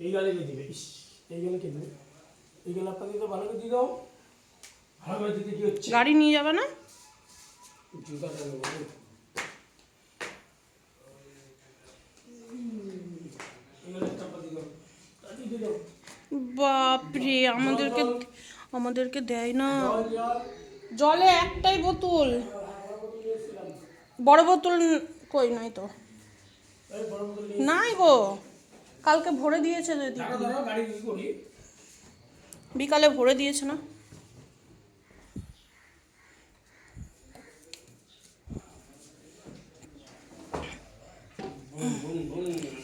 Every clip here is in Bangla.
এই গালে কে দিবে ইস এই গালে কে দিবে? এই গালে আপনাকে তো ভালো করে দিয়ে দাও ভালো করে দিতে কি হচ্ছে? গাড়ি নিয়ে যাবে না? জুতাটা নেব বাপরে আমাদেরকে আমাদেরকে দেয় না। জল একটাই বোতল। বড় বোতল কই নাই তো? নাই গো। কালকে ভরে দিয়েছে করি? বিকালে ভরে দিয়েছে না?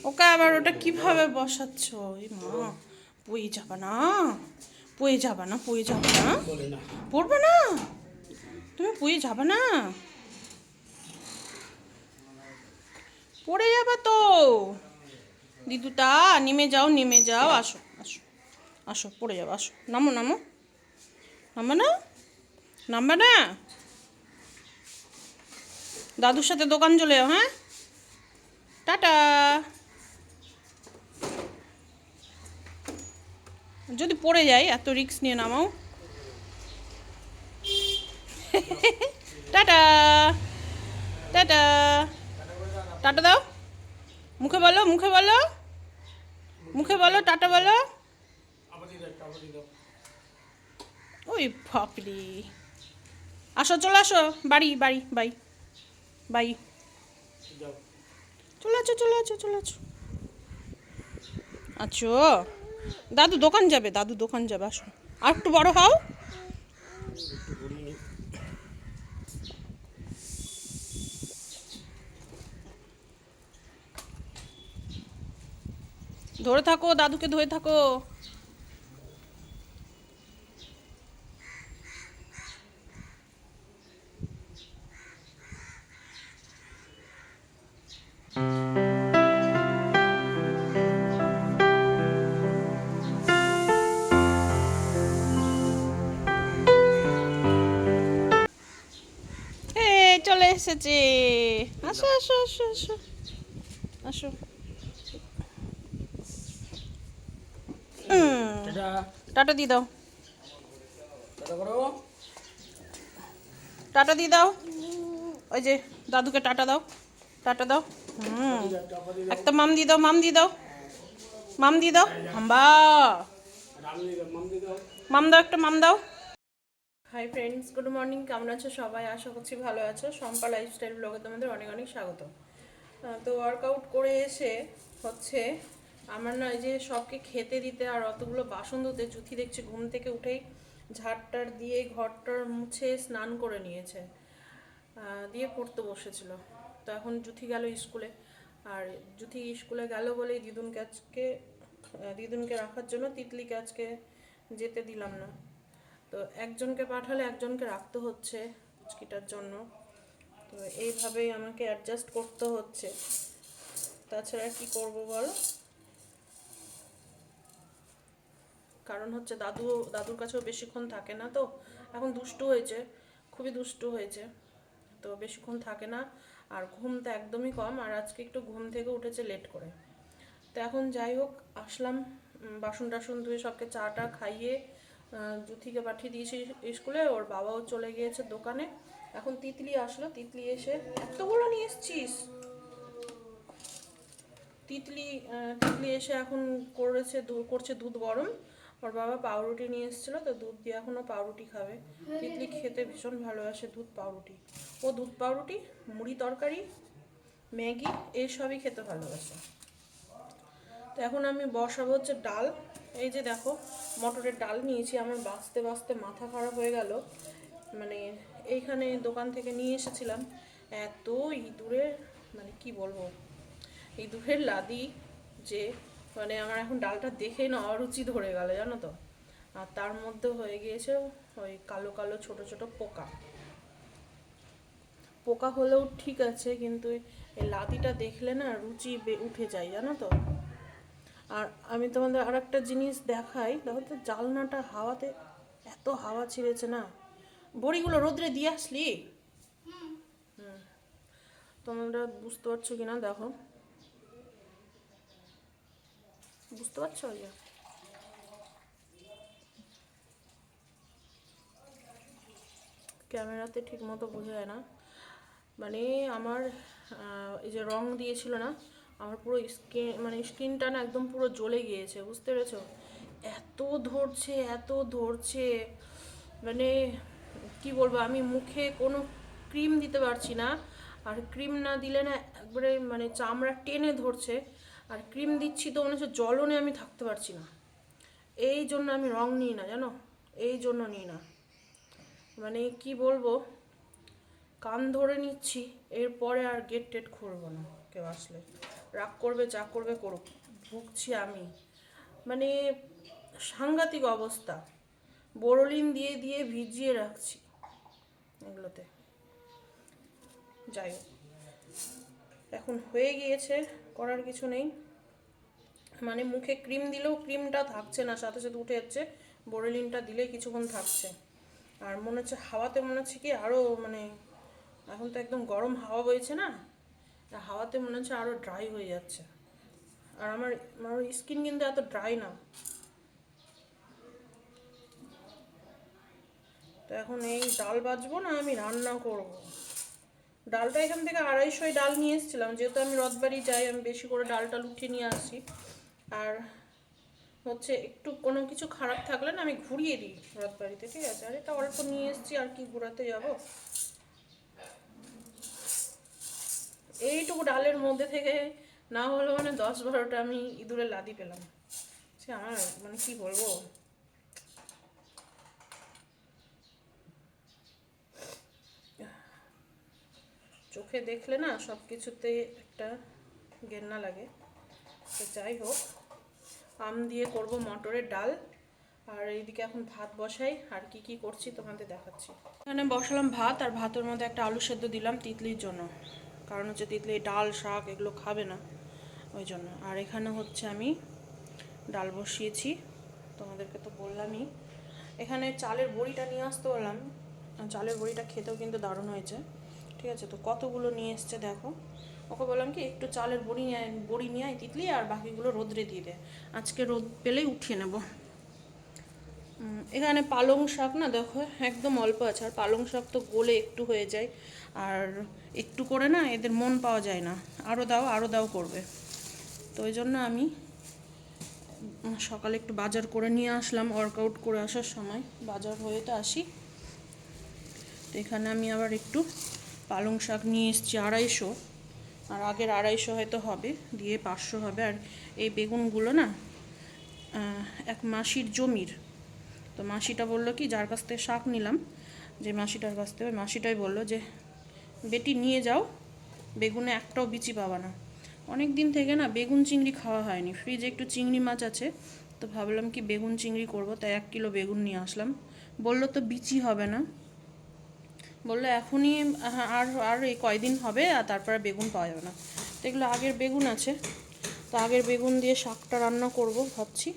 ওকে আবার ওটা কীভাবে বসাচ্ছ? এই মা পুয়ে যাবে না। পুয়ে যাবে না পুয়ে যাবে না। পড়বে না? তুমি পুয়ে যাবে না? পড়ে যাবে তো। দিদুতা নেমে যাও নেমে যাও, আসো আসো আসো, পড়ে যাও, আসো। নামো নামো নামবে না? নামবে না? দাদুর সাথে দোকান চলে যাও হ্যাঁ? টাটা। যদি পড়ে যাই এত রিস্ক নিয়ে নামাও। Tata tata. টাটা দাও। মুখে বলো মুখে বলো। মুখে বলো টাটা বলো। ওই বাপরে আসো চলে আসো। বাড়ি বাড়ি বাই। বাই। চলে আছো চলে আছো চলে আছো? আচ্ছো দাদু দোকান যাবে দাদু দোকান যাবে আসো। আর একটু বড় হও একটু ঘুরিয়ে নি ধরে থাকো দাদুকে ধরে থাকো। চলে এসেছে। আসো আসো আসো আসো। আসো। টাটা দিয়ে দাও। টাটা দিয়ে দাও। ওই যে দাদুকে টাটা দাও। টাটা দাও। হুম। একটা মাম দিয়ে দাও মাম দিয়ে দাও। মাম দিয়ে দাও। আম্বা মাম দাও একটা মাম দাও। হাই ফ্রেন্ডস গুড মর্নিং কেমন আছো সবাই? আশা করছি ভালো আছো। শম্পা লাইফস্টাইল ব্লগে তোমাদের অনেক অনেক স্বাগত। তো ওয়ার্কআউট করে এসে হচ্ছে আমার না এই যে সবকে খেতে দিতে আর অতগুলো বাসন ধুতে, জুথি দেখছি ঘুম থেকে উঠেই ঝাড়টার দিয়ে ঘরটার মুছে স্নান করে নিয়েছে। দিয়ে পড়তে বসেছিল। তো এখন জুথি গেল স্কুলে। আর জুথি স্কুলে গেল বলেই দিদুনকে আজকে দিদুনকে রাখার জন্য তিতলিকে আজকে যেতে দিলাম না। তো একজনকে পাঠালে একজনকে রাখতে হচ্ছে পুচকিটার জন্য। তো এইভাবেই আমাকে অ্যাডজাস্ট করতে হচ্ছে। তাছাড়া কি করব বল? কারণ হচ্ছে দাদু, দাদুর কাছেও বেশিক্ষণ থাকে না তো। এখন দুষ্টু হয়েছে, খুবই দুষ্টু হয়েছে। তো বেশিক্ষণ থাকে না, আর ঘুম তো একদমই কম, আর আজকে একটু ঘুম থেকে উঠেছে লেট করে। তো এখন যাই হোক, আসলাম বাসন টাসন ধুয়ে সবকে চাটা খাইয়ে জুথিকে পাঠিয়ে দিয়েছি স্কুলে, ওর বাবাও চলে গিয়েছে দোকানে। এখন তিতলি আসলো, তিতলি এসে, এতগুলো নিয়ে এসছিস? তিতলি তিতলি এসে এখন করেছে করছে দুধ গরম। ওর বাবা পাউরুটি নিয়ে এসেছিল, তো দুধ দিয়ে এখনও পাউরুটি খাবে। তিতলি খেতে ভীষণ ভালোবাসে দুধ পাউরুটি। ও দুধ পাউরুটি, মুড়ি তরকারি, ম্যাগি এইসবই খেতে ভালোবাসে। তো এখন আমি বসাবো হচ্ছে ডাল। এই যে দেখো, মটরের ডাল নিয়েছি, আমার বাঁচতে বাঁচতে মাথা খারাপ হয়ে গেল। মানে এইখানে দোকান থেকে নিয়ে এসেছিলাম। এত ইঁদুরের মানে কি বলব? ইঁদুরের লাদি যে মানে আমার এখন ডালটা দেখেই না অরুচি ধরে গেল জানো তো। আর তার মধ্যে হয়ে গিয়েছে ওই কালো কালো ছোট ছোট পোকা। পোকা হলেও ঠিক আছে কিন্তু এই লাদিটা দেখলে না রুচি উঠে যায় জানো তো। আর আমি তোমাদের আর একটা জিনিস দেখাই দেখো তো জালনাটা হাওয়াতে এত হাওয়া ছিঁড়েছে না। বড়িগুলো রোদ্রে দিয়ে আসলি? হুম। তোমরা বুঝতে পারছ কিনা দেখো। বুঝতে পারছ? ওই ক্যামেরাতে ঠিক মতো বোঝা যায় না। মানে আমার এই যে রং দিয়েছিল না, আমার পুরো স্কিন মানে স্কিনটা না একদম পুরো জ্বলে গিয়েছে, বুঝতে পেরেছ? এত ধরছে এত ধরছে মানে কি বলব, আমি মুখে কোনো ক্রিম দিতে পারছি না, আর ক্রিম না দিলে না একবারে মানে চামড়া টেনে ধরছে। আর ক্রিম দিচ্ছি তো মনে হচ্ছে জলনে আমি থাকতে পারছি না। এই জন্য আমি রং নিই না, জানো? এই জন্য নিই না। মানে কি বলব? কান ধরে নিচ্ছি, এরপরে আর গেট টেট খুলবো না কেউ আসলে। রাগ করবে যা করবে, করুক। ভুগছি আমি। মানে সাংঘাতিক অবস্থা। বোরোলিন দিয়ে দিয়ে ভিজিয়ে রাখছি এগুলোতে। যাই এখন হয়ে গিয়েছে। করার কিছু নেই। মানে মুখে ক্রিম দিলেও ক্রিমটা থাকছে না, সাথে সাথে উঠে যাচ্ছে। বোরেলিনটা দিলেই কিছুক্ষণ থাকছে। আর মনে হচ্ছে হাওয়াতে মনে হচ্ছে কি আরও মানে এখন তো একদম গরম হাওয়া বইছে না হাওয়াতে মনে হচ্ছে আরও ড্রাই হয়ে যাচ্ছে। আর আমার আমার স্কিন কিন্তু এত ড্রাই না। তো এখন এই ডাল বাজবো না আমি রান্না করব। ডালটা এখান থেকে আড়াইশোয় ডাল নিয়ে এসেছিলাম। যেহেতু আমি রথবাড়ি যাই, আমি বেশি করে ডালটা লুঠিয়ে নিয়ে আসি আর হচ্ছে একটু কোনো কিছু খারাপ থাকলে না আমি ঘুরিয়ে দিই রথবাড়িতে, ঠিক আছে? আর এটা অল্প নিয়ে এসেছি, আর কি ঘোরাতে যাব? এইটুকু ডালের মধ্যে থেকে না হলে মানে দশ বারোটা আমি ইঁদুরের লাদি পেলাম। সে আমার মানে কি বলব? চোখে দেখলে না সব কিছুতেই একটা গেন্না লাগে। তো যাই হোক, আম দিয়ে করব মটরের ডাল। আর এইদিকে এখন ভাত বসাই, আর কি কি করছি তোমাদের দেখাচ্ছি। এখানে বসালাম ভাত, আর ভাতের মধ্যে একটা আলু সেদ্ধ দিলাম তিতলির জন্য। কারণ হচ্ছে তিতলি, ডাল, শাক এগুলো খাবে না ওই জন্য। আর এখানে হচ্ছে আমি ডাল বসিয়েছি, তোমাদেরকে তো বললামই। এখানে চালের বড়িটা নিয়ে আসতে বললাম। চালের বড়িটা খেতেও কিন্তু দারুণ হয়েছে। ঠিক আছে? তো কতগুলো নিয়ে এসছে দেখো। ওকে বললাম কি, একটু চালের বড়ি নিয়ে বড়ি নিয়ে আয় তিতলি, আর বাকিগুলো রোদ্রে দিয়ে দে। আজকে রোদ পেলেই উঠিয়ে নেব। এখানে পালং শাক না দেখো, একদম অল্প আছে। আর পালং শাক তো গোলে একটু হয়ে যায়। আর একটু করে না এদের মন পাওয়া যায় না। আরও দাও আরও দাও করবে। তো ওই জন্য আমি সকালে একটু বাজার করে নিয়ে আসলাম ওয়ার্কআউট করে আসার সময়। বাজার হয়ে তো আসি। তো এখানে আমি আবার একটু পালং শাক নিয়ে এসেছি আড়াইশো। আর আগের আড়াইশো হয়তো হবে, দিয়ে পাঁচশো হবে। আর এই বেগুনগুলো না এক মাসির জমির। তো মাসিটা বলল কি, যার কাছ থেকে শাক নিলাম, যে মাসিটার কাছ থেকে, ওই মাসিটাই বলল যে, বেটি, নিয়ে যাও, বেগুনে একটাও বিচি পাবা না। অনেক দিন থেকে না বেগুন চিংড়ি খাওয়া হয়নি। ফ্রিজে একটু চিংড়ি মাছ আছে, তো ভাবলাম কি বেগুন চিংড়ি করব, তাই এক কিলো বেগুন নিয়ে আসলাম। বলল তো বিচি হবে না। বলল এখনই আহ, আর আর এই কয়দিন হবে আর তারপরে বেগুন পাওয়া যাবে না। তো এগুলো আগের বেগুন আছে। তো আগের বেগুন দিয়ে শাকটা রান্না করব ভাবছি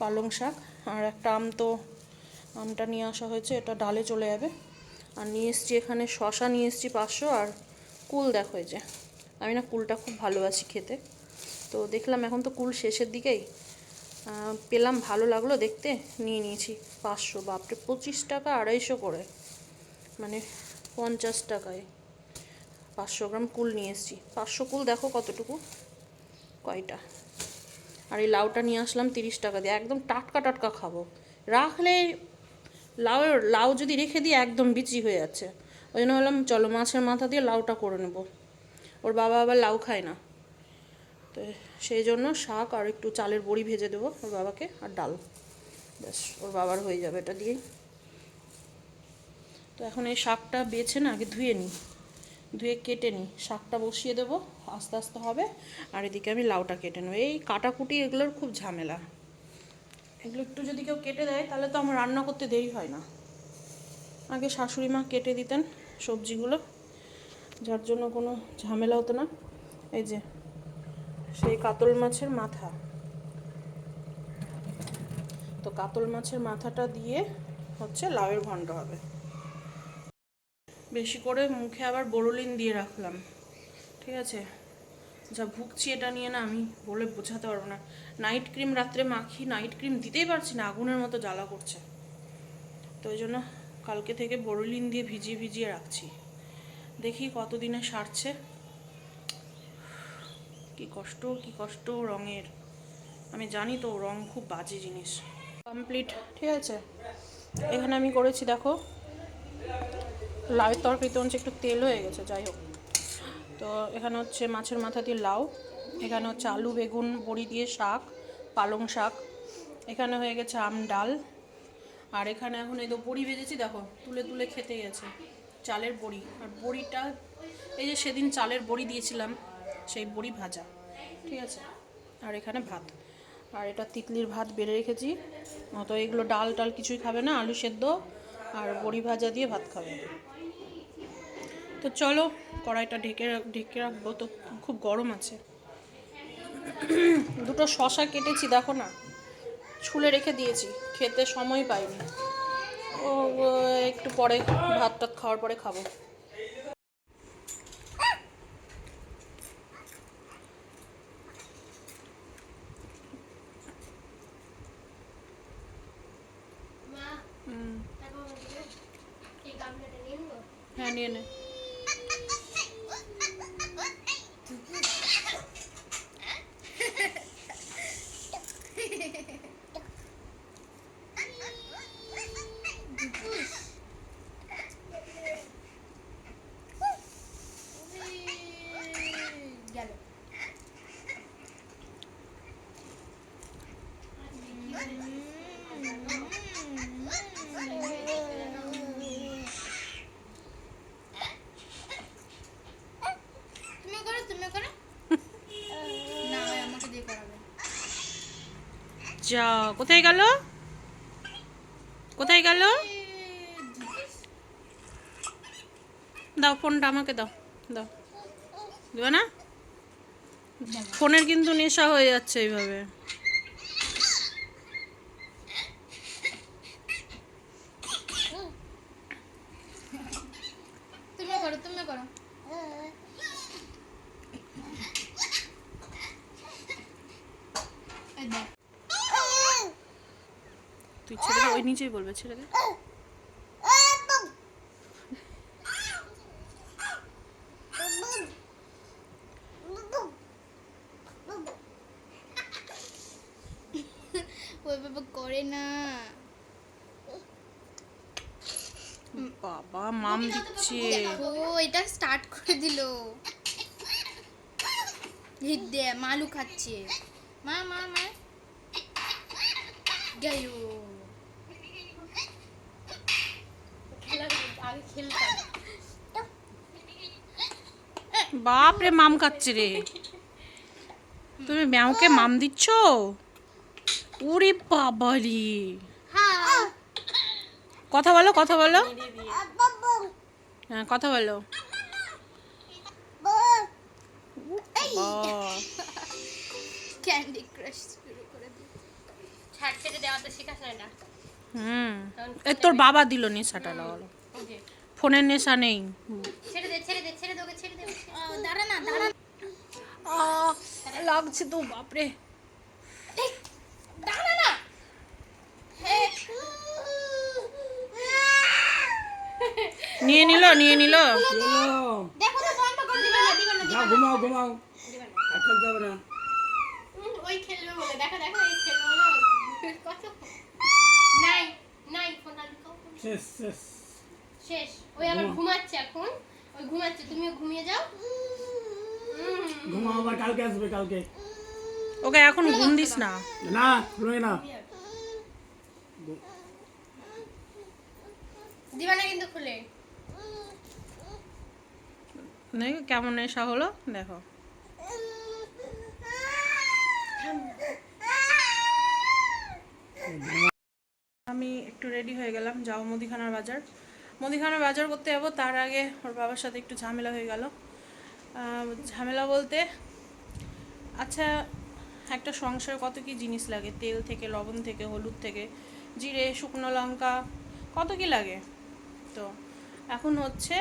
পালং শাক। আর একটা আম তো আমটা নিয়ে আসা হয়েছে এটা ডালে চলে যাবে। আর নিয়ে এসছি এখানে শশা নিয়ে এসছি পাঁচশো। আর কুল দেখো হয়েছে আমি না কুলটা খুব ভালোবাসি খেতে। তো দেখলাম এখন তো কুল শেষের দিকেই। পেলাম ভালো লাগল দেখতে। নিয়ে নিয়েছি পাঁচশো বাপরে পঁচিশ টাকা আড়াইশো করে। মানে পঞ্চাশ টাকায়। পাঁচশো গ্রাম কুল নিয়ে এসেছি। পাঁচশো কুল দেখো কতটুকু? কয়টা? আর এই লাউটা নিয়ে আসলাম তিরিশ টাকা দিয়ে। একদম টাটকা টাটকা খাব। রাখলে লাউ লাউ যদি রেখে দিই একদম বিচি হয়ে যাচ্ছে। ওই জন্য বললাম, চলো মাছের মাথা দিয়ে লাউটা করে নেব। ওর বাবা আবার লাউ খায় না। তো সেই জন্য শাক আর একটু চালের বড়ি ভেজে দেবো ওর বাবাকে আর ডাল। ব্যাস, ওর বাবার হয়ে যাবে এটা দিয়েই। তো এখন এই শাকটা বেছে না, আগে ধুয়ে নিই। ধুয়ে কেটে নিই। শাকটা বসিয়ে দেবো, আস্তে আস্তে হবে। আর এদিকে আমি লাউটা কেটে নেব। এই কাটাকুটি এগুলোর খুব ঝামেলা। এগুলো একটু যদি কেউ কেটে দেয়, তাহলে তো আমার রান্না করতে দেরি হয় না। আগে শাশুড়ি মা কেটে দিতেন সবজিগুলো। যার জন্য কোনো ঝামেলা হতো না। এই যে, সেই কাতল মাছের মাথা। তো কাতল মাছের মাথাটা দিয়ে হচ্ছে লাউয়ের ঘন্ট হবে। বেশি করে মুখে আবার বোরোলিন দিয়ে রাখলাম। ঠিক আছে? যা ভুগছি এটা নিয়ে না আমি বলে বোঝাতে পারব না। নাইট ক্রিম রাত্রে মাখি নাইট ক্রিম দিতেই পারছি না, আগুনের মতো জ্বালা করছে। তো ওই জন্য কালকে থেকে বড়লিন দিয়ে ভিজিয়ে ভিজিয়ে রাখছি। দেখি কতদিনে সারছে। কি কষ্ট কি কষ্ট রঙের। আমি জানি তো রং খুব বাজে জিনিস। কমপ্লিট ঠিক আছে? এখানে আমি করেছি, দেখো। লাউয়ের তরকারিতে হচ্ছে একটু তেল হয়ে গেছে, যাই হোক। তো এখানে হচ্ছে মাছের মাথা দিয়ে লাউ, এখানে হচ্ছে আলু, বেগুন, বড়ি দিয়ে শাক, পালং শাক, এখানে হয়ে গেছে আম, ডাল। আর এখানে এখন এই তো বড়ি ভেজেছি, দেখো, তুলে তুলে খেতে গেছে, চালের বড়ি। আর বড়িটা, এই যে সেদিন চালের বড়ি দিয়েছিলাম, সেই বড়ি ভাজা, ঠিক আছে? আর এখানে ভাত। আর এটা তিতলির ভাত বেড়ে রেখেছি তো এগুলো ডাল টাল কিছুই খাবে না, আলু সেদ্ধ, আর বড়ি ভাজা দিয়ে ভাত খাবে। তো চলো কড়াইটা ঢেকে ঢেকে রাখব। তো খুব গরম আছে। দুটো শশা কেটেছি দেখো না। ছুলে রেখে দিয়েছি খেতে সময় পাইনি। ও, একটু পরে ভাত টাত খাওয়ার পরে খাব মা হুম, দেখো আমাকে এই গামলাটা নিয়ে নেব হ্যাঁ নিয়ে নে গেল তুমি করো তুমি করো না ভাই আমাকে দিয়ে করাবে যা কোথায় গেল? কোথায় গেল? দাও, ফোনটা আমাকে দাও দাও। দেবে না? ফোনের কিন্তু নেশা হয়ে যাচ্ছে এইভাবে তুমি করো তুমি করো এই দেখ ওই নিচেই বলবে দে ওইভাবে করে না। বাবা মাম দিচ্ছে। ও এটা স্টার্ট করে দিল। দে মালু খাচ্ছে। মা মা মা। গেল আগে খেলতাম বাপ রে মাম খাচ্ছে রে। তুমি ম্যাওকে মাম দিচ্ছ? ওরে বাবারি। কথা বলো কথা বলো। হ্যাঁ কথা বলো। বাহ। ক্যান্ডি ক্রাশ শুরু করে ছাড় ছেড়ে দেওয়া তো শেখাস না। হুম। এই তোর বাবা দিল নেশাটা লাগালো ওই যে ফোনের নেশা নেই। ছেড়ে দে ছেড়ে দে ছেড়ে দে ওকে ছেড়ে দে আহ, দাঁড়া না দাঁড়া লাগছে তো বাপরে। এই, দাঁড়া না। নিয়ে নিল নিয়ে নিল। এলাম। দেখো তো বন্ধ করে দিবে না দিবে না ঘুমাও ঘুমাও। খেলতে হবে না। ওই খেলবে বলে দেখো দেখো এই খেলবে বলে। কত নাই নাই ফোনটা লুকাও শেষ শেষ। শেষ। ওই আবার ঘুমাচ্ছে এখন। ওই ঘুমাচ্ছে তুমিও ঘুমিয়ে যাও। ঘুমাও আবার কালকে আসবে কালকে। ওকে এখন ঘুম দিস না। না ঘুমাই না। দিবা না কিন্তু খুলে। কেমন নেশা হলো? দেখো। আমি একটু রেডি হয়ে গেলাম যাও মুদিখানার বাজার। মুদিখানার বাজার করতে যাব, তার আগে ওর বাবার সাথে একটু ঝামেলা হয়ে গেল। ঝামেলা বলতে আচ্ছা একটা সংসারে কত কি জিনিস লাগে? তেল থেকে, লবণ থেকে, হলুদ থেকে, জিরে, শুকনো লঙ্কা, কত কি লাগে? তো এখন হচ্ছে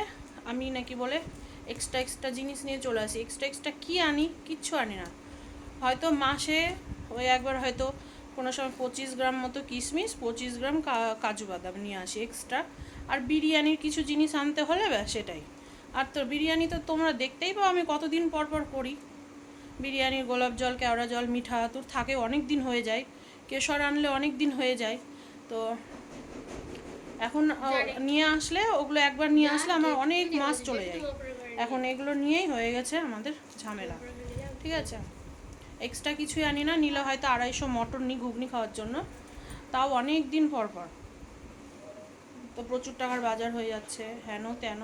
আমি নাকি বলে এক্সট্রা এক্সট্রা জিনিস নিয়ে চলে আসি। এক্সট্রা এক্সট্রা কী আনি? কিচ্ছু আনি না। হয়তো মাসে ওই একবার হয়তো কোনো সময় পঁচিশ গ্রাম মতো কিশমিশ, পঁচিশ গ্রাম কাজু বাদাম নিয়ে আসি এক্সট্রা আর বিরিয়ানির কিছু জিনিস আনতে হলে ব্যাস সেটাই। আর তো বিরিয়ানি তো তোমরা দেখতেই পাও আমি কতদিন পর পর করি। বিরিয়ানির গোলাপ জল কেওড়া জল মিঠা আতর থাকে অনেক দিন হয়ে যায়। কেশর আনলে অনেক দিন হয়ে যায়। তো এখন নিয়ে আসলে ওগুলো একবার নিয়ে আসলে আমার অনেক মাস চলে যায়। এখন এগুলো নিয়েই হয়ে গেছে আমাদের ঝামেলা। ঠিক আছে? এক্সট্রা কিছুই আনি না নিলে হয়তো আড়াইশো মটর নিই ঘুগনি খাওয়ার জন্য। তাও অনেক দিন পর পর। তো প্রচুর টাকার বাজার হয়ে যাচ্ছে, হেন তেন,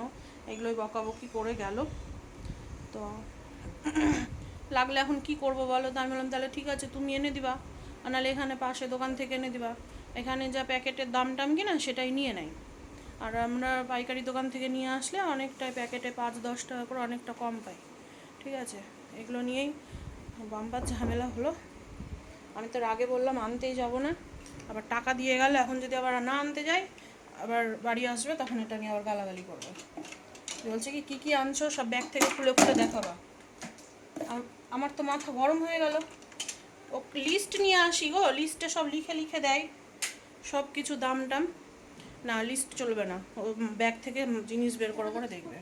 এগুলোই বকাবকি করে গেল। তো লাগলে এখন কি করব বলো তো? আমি বললাম, তাহলে ঠিক আছে, তুমি এনে দিবা। নাহলে এখানে পাশে দোকান থেকে এনে দিবা। এখানে যা প্যাকেটের দাম টাম কিনা সেটাই নিয়ে নেয় আর আমরা পাইকারি দোকান থেকে নিয়ে আসলে অনেকটাই প্যাকেটে পাঁচ, দশ টাকা করে অনেকটা কম পাই। ঠিক আছে, এগুলো নিয়েই বাম্পার ঝামেলা হলো। আমি তো আগে বললাম, আনতেই যাব না। আবার টাকা দিয়ে গেলে, এখন যদি আবার না আনতে যাই আবার বাড়ি আসবে, তখন এটা নিয়ে আবার গালাগালি করবে। বলছে কি, কী কী আনছো? সব ব্যাগ থেকে খুলে খুলে দেখাবা। আমার তো মাথা গরম হয়ে গেল। ও লিস্ট নিয়ে আসি গো লিস্টে সব লিখে লিখে দেয়। সব কিছু দাম টাম। না লিস্ট চলবে না। ও ব্যাগ থেকে জিনিস বের করে করে দেখবে।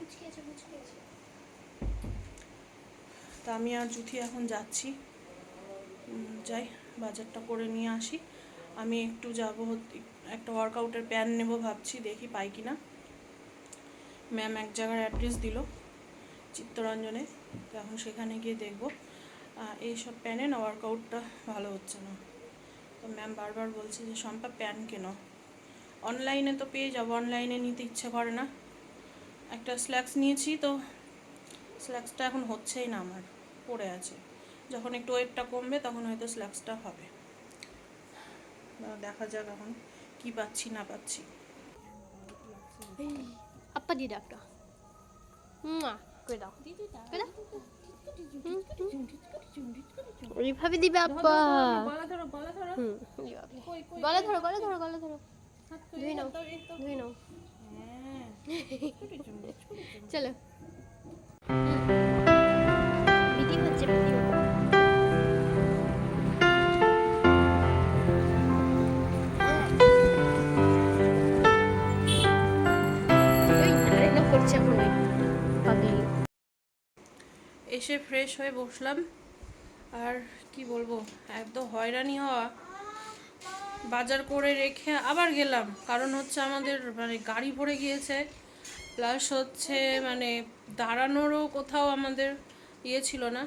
তা আমি আর জুথি এখন যাচ্ছি। যাই, বাজারটা করে নিয়ে আসি। আমি একটু যাব একটা ওয়ার্কআউটের প্যান নেব ভাবছি, দেখি পাই কি না ম্যাম এক জায়গার অ্যাড্রেস দিল, চিত্তরঞ্জনে। তো এখন সেখানে গিয়ে দেখব। এইসব প্যানে না ওয়ার্কআউটটা ভালো হচ্ছে না। তো ম্যাম বারবার বলছে যে, শম্পা প্যান কেন? অনলাইনে তো পেয়ে যাব অনলাইনে নিতে ইচ্ছে করে না। একটা স্ল্যাক্স নিয়েছি তো স্ল্যাক্সটা এখন হচ্ছেই না আমার, পড়ে আছে। যখন একটু ওয়েটটা কমবে, তখন হয়তো স্ল্যাক্সটা হবে। দেখা যাক এখন। কি পাচ্ছি না পাচ্ছি। ওইভাবে দিবে আপ্পা। গলা ধরো গলা ধরো হুম গলা ধরো ধুই নাও ধুই নাও। হ্যাঁ। চলো। ভিডিও হচ্ছে এসে ফ্রেশ হয়ে বসলাম। আর কি বলব একদম হয়রানি হওয়া। বাজার করে রেখে আবার গেলাম। কারণ হচ্ছে আমাদের মানে গাড়ি ভরে গিয়েছে। প্লাস হচ্ছে মানে দাঁড়ানোরও কোথাও আমাদের ইয়ে ছিল না।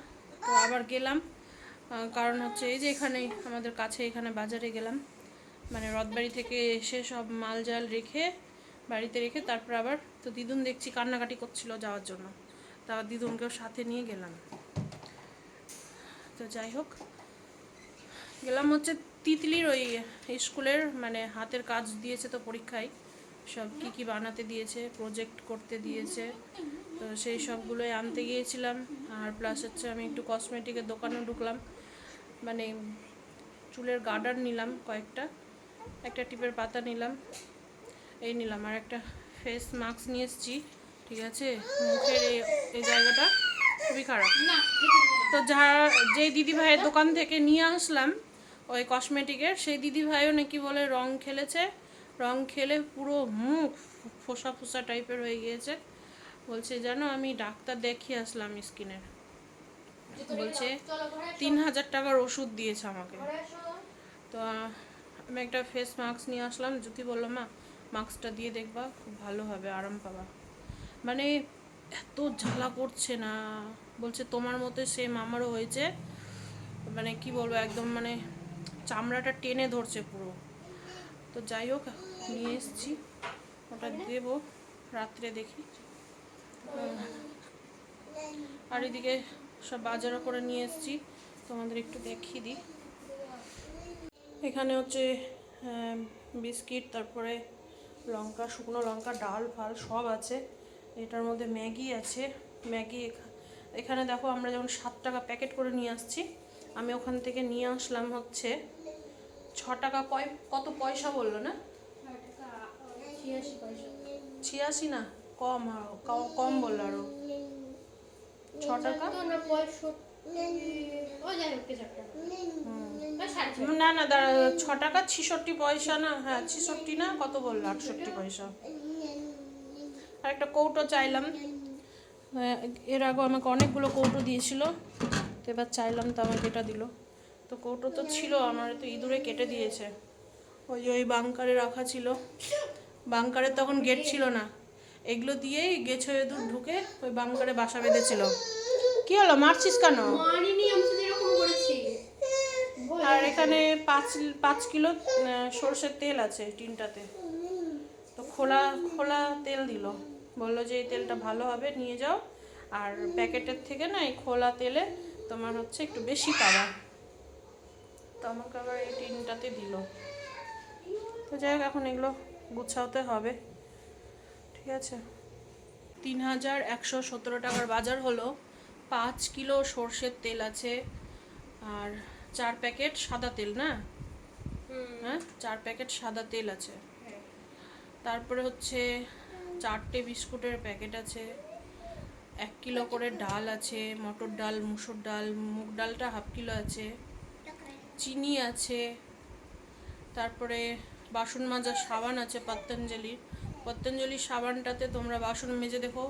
তো আবার গেলাম। কারণ হচ্ছে এই যে এখানে, আমাদের কাছে এখানে বাজারে গেলাম। মানে রথবাড়ি থেকে এসে সব মাল জাল রেখে, বাড়িতে রেখে তারপর আবার তো দিদুন দেখছি কান্নাকাটি করছিল যাওয়ার জন্য। তা দিদুনকেও সাথে নিয়ে গেলাম। তো যাই হোক, গেলাম হচ্ছে তিতলির ওই স্কুলের মানে হাতের কাজ দিয়েছে তো পরীক্ষায়। সব কি কি বানাতে দিয়েছে প্রজেক্ট করতে দিয়েছে। তো সেই সবগুলোই আনতে গিয়েছিলাম। আর প্লাস হচ্ছে আমি একটু কসমেটিকের দোকানেও ঢুকলাম। মানে চুলের গার্ডার নিলাম কয়েকটা। একটা টিপের পাতা নিলাম। এই নিলাম। আর একটা ফেস মাস্ক নিয়ে এসেছি। ঠিক আছে? মুখের এই এই জায়গাটা খুবই খারাপ। তো যারা যে দিদি ভাইয়ের দোকান থেকে নিয়ে আসলাম ওই কসমেটিকের সেই দিদি ভাইও নাকি বলে রং খেলেছে। রং খেলে পুরো মুখ ফোসা ফোসা টাইপের হয়ে গিয়েছে। বলছে জানো আমি ডাক্তার দেখিয়ে আসলাম স্কিনের। বলছে তিন হাজার টাকার ওষুধ দিয়েছে আমাকে। তো আমি একটা ফেস মাস্ক নিয়ে আসলাম। যদি বলল মা মাস্কটা দিয়ে দেখবা খুব ভালো হবে আরাম পাবা। মানে এত জ্বালা করছে না। বলছে তোমার মতো সেম আমারও হয়েছে। মানে কি বলব, একদম মানে চামড়াটা টেনে ধরছে পুরো। তো যাই হোক, নিয়ে এসছি। ওটা দেবো, রাত্রে দেখি। আর এদিকে সব বাজারও করে নিয়ে এসছি। তোমাদের একটু দেখিয়ে দিই। এখানে হচ্ছে বিস্কিট, তারপরে লঙ্কা, শুকনো লঙ্কা, ডাল, ফাল সব আছে। এটার মধ্যে ম্যাগি আছে। ম্যাগি এখা- এখানে দেখো আমরা যেমন সাত টাকা প্যাকেট করে নিয়ে আসছি, আমি ওখান থেকে নিয়ে আসলাম হচ্ছে ছ টাকা কয় কত পয়সা বলল না? ছিয়াশি না, কম কম বলল আরও। ছ টাকা। না না, দাঁড়া, ছ টাকা ছিষট্টি পয়সা না হ্যাঁ ছিষট্টি না, কত বলল? আটষট্টি পয়সা। আর একটা কৌটো চাইলাম। এর আগে আমাকে অনেকগুলো কৌটো দিয়েছিল। তো এবার চাইলাম তো আমাকে এটা দিল। তো কৌটো তো ছিল আমার তো ইঁদুরে কেটে দিয়েছে। ওই যে ওই বাংকারে রাখা ছিল। বাংকারে তখন গেট ছিল না। এগুলো দিয়েই গেছো ইঁদুর ঢুকে ওই বাংকারে বাসা বেঁধেছিল। কি হলো মারছিস কেন? আর এখানে পাঁচ পাঁচ কিলো সর্ষের তেল আছে টিনটাতে। তো খোলা খোলা তেল দিল। বলল যে এই তেলটা ভালো হবে নিয়ে যাও। আর প্যাকেটের থেকে না এই খোলা তেলে তোমার হচ্ছে একটু বেশি পাবা তো আমাকে আবার এই টিনটাতে দিল। তো যাই হোক এখন এগুলো গুছাতে হবে। ঠিক আছে? তিন হাজার একশো সতেরো টাকার বাজার হলো। পাঁচ কিলো সর্ষের তেল আছে। আর চার প্যাকেট সাদা তেল না? হ্যাঁ? চার প্যাকেট সাদা তেল আছে। তারপরে হচ্ছে চারটে বিস্কুটের প্যাকেট আছে, এক কিলো করে ডাল আছে, মটর ডাল, মুসুর ডাল, মুগ ডালটা হাফ কিলো আছে, চিনি আছে, তারপরে বাসন মাজার সাবান আছে পতঞ্জলির পতঞ্জলির সাবানটাতে তোমরা বাসন মেজে দেখো,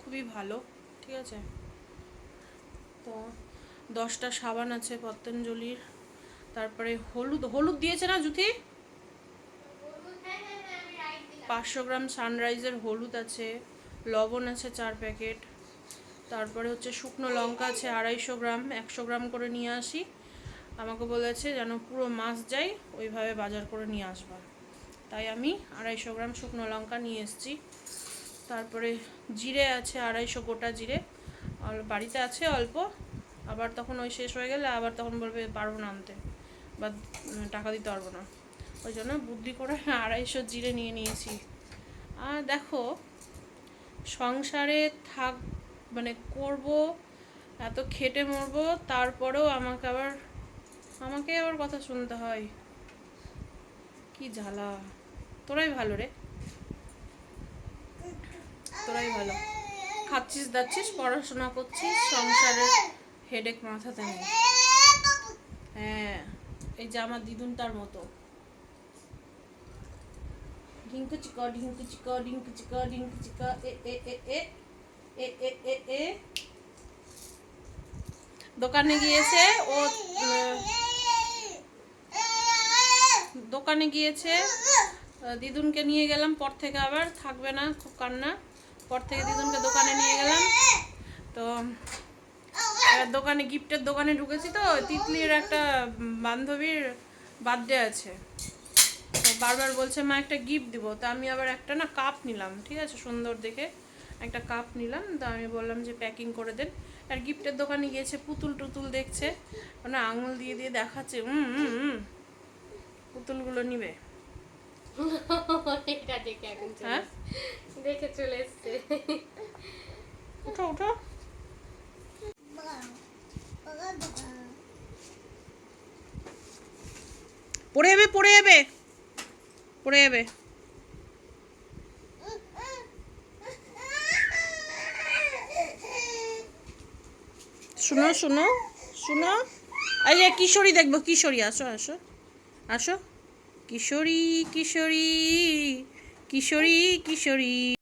খুবই ভালো, ঠিক আছে? তো দশটা সাবান আছে পতঞ্জলির, তারপরে হলুদ হলুদ দিয়েছে না জুথি? পাঁচশো গ্রাম সানরাইজের হলুদ আছে, লবণ আছে চার প্যাকেট। তারপরে হচ্ছে শুকনো লঙ্কা আছে আড়াইশো গ্রাম, একশো গ্রাম করে নিয়ে আসি। আমাকে বলেছে যেন পুরো মাস যাই, ওইভাবে বাজার করে নিয়ে আসবা। তাই আমি আড়াইশো গ্রাম শুকনো লঙ্কা নিয়ে এসেছি। তারপরে জিরে আছে আড়াইশো গোটা জিরে। বাড়িতে আছে অল্প, আবার তখন ওই শেষ হয়ে গেলে আবার তখন বলবে পারব না আনতে, বা টাকা দিতে পারব না। ওই জন্য বুদ্ধি করে আড়াইশো জিরে নিয়ে নিয়েছি। আর দেখো, সংসারে থাক মানে করব, এত খেটে মরবো, তারপরেও আমাকে আবার আমাকে আবার কথা শুনতে হয়। কি জ্বালা। তোরাই ভালো রে। তোরাই ভালো। খাচ্ছিস, দাচ্ছিস, পড়াশোনা করছিস সংসারের হেডেক মাথাতে নেই। হ্যাঁ এই যে আমার দিদুন তার মতো। ঢিঙ্কু চিকা ঢিঙ্কু চিকা ঢিঙ্কু চিকা ঢিঙ্কু চিকা এ এ এ এ এ এ এ এ দোকানে গিয়েছে ও দোকানে গিয়েছে দিদুনকে নিয়ে গেলাম পর থেকে আবার থাকবে না খুব কান্না পর থেকে দিদুনকে দোকানে নিয়ে গেলাম তো দোকানে গিফটের দোকানে ঢুকেছি তো তিতলির একটা বান্ধবীর বার্থডে আছে বারবার বলছে মা একটা গিফট দিব। তো আমি আবার একটা না কাপ নিলাম ঠিক আছে? সুন্দর দেখে একটা কাপ নিলাম। তো আমি বললাম যে প্যাকিং করে দেন। আর গিফটের দোকানে গিয়েছে পুতুল টুতুল দেখছে। মানে আঙুল দিয়ে দিয়ে দেখাচ্ছে। হুম পুতুলগুলো নিবে। হ্যাঁ? দেখে চলে এসছে। উঠো উঠো। পড়ে যাবে পড়ে যাবে। পড়ে যাবে শুনো শুনো। শুনো যে কিশোরী দেখব, কিশোরী, আসো আসো আসো। কিশোরী কিশোরী কিশোরী কিশোরী।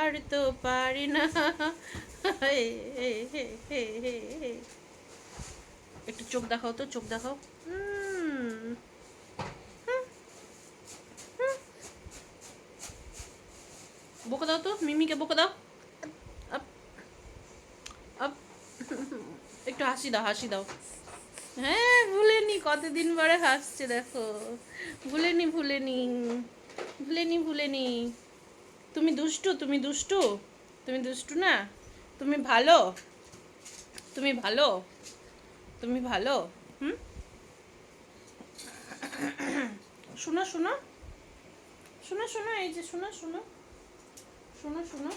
আর তো পারি না। একটু চোখ দেখাও তো, চোখ দেখাও হুম। হুম। হুম। বকে দাও তো, মিমিকে বকে দাও। একটু হাসি দাও হাসি দাও। হ্যাঁ ভুলেনি, কতদিন পরে হাসছে দেখো। ভুলেনি ভুলেনি ভুলেনি ভুলেনি। তুমি দুষ্টু তুমি দুষ্টু তুমি দুষ্টু না। তুমি ভালো তুমি ভালো তুমি ভালো, হুম? শোনো শোনো শোনো শোনো, এই যে শোনো শোনো। Şunu şunu.